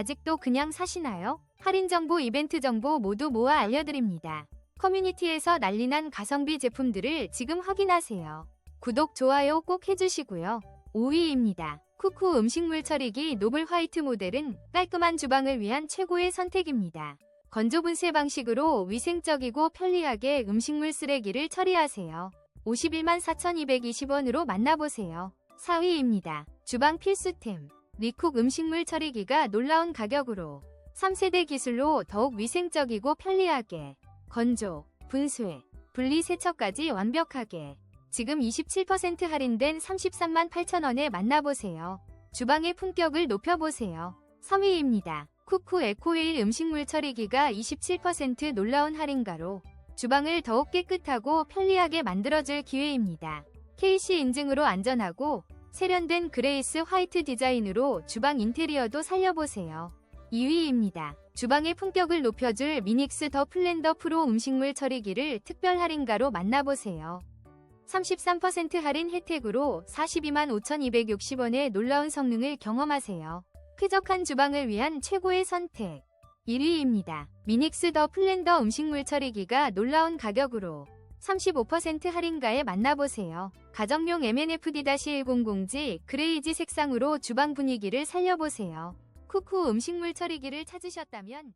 아직도 그냥 사시나요? 할인 정보, 이벤트 정보 모두 모아 알려드립니다. 커뮤니티에서 난리난 가성비 제품들을 지금 확인하세요. 구독, 좋아요 꼭 해주시고요. 5위입니다. 쿠쿠 음식물 처리기 노블 화이트 모델은 깔끔한 주방을 위한 최고의 선택입니다. 건조 분쇄 방식으로 위생적이고 편리하게 음식물 쓰레기를 처리하세요. 51만 4,220원으로 만나보세요. 4위입니다. 주방 필수템. 리쿡 음식물 처리기가 놀라운 가격으로 3세대 기술로 더욱 위생적이고 편리하게 건조, 분쇄, 분리 세척까지 완벽하게 지금 27% 할인된 33만 8천원에 만나보세요. 주방의 품격을 높여보세요. 3위입니다. 쿠쿠 에코웨일 음식물 처리기가 27% 놀라운 할인가로 주방을 더욱 깨끗하고 편리하게 만들어줄 기회입니다. KC 인증으로 안전하고 세련된 그레이스 화이트 디자인으로 주방 인테리어도 살려보세요. 2위입니다. 주방의 품격을 높여줄 미닉스 더 플랜더 프로 음식물 처리기를 특별 할인가로 만나보세요. 33% 할인 혜택으로 42만 5,260원의 놀라운 성능을 경험하세요. 쾌적한 주방을 위한 최고의 선택. 1위입니다. 미닉스 더 플랜더 음식물 처리기가 놀라운 가격으로 35% 할인가에 만나보세요. 가정용 MNFD-100G 그레이지 색상으로 주방 분위기를 살려보세요. 쿠쿠 음식물 처리기를 찾으셨다면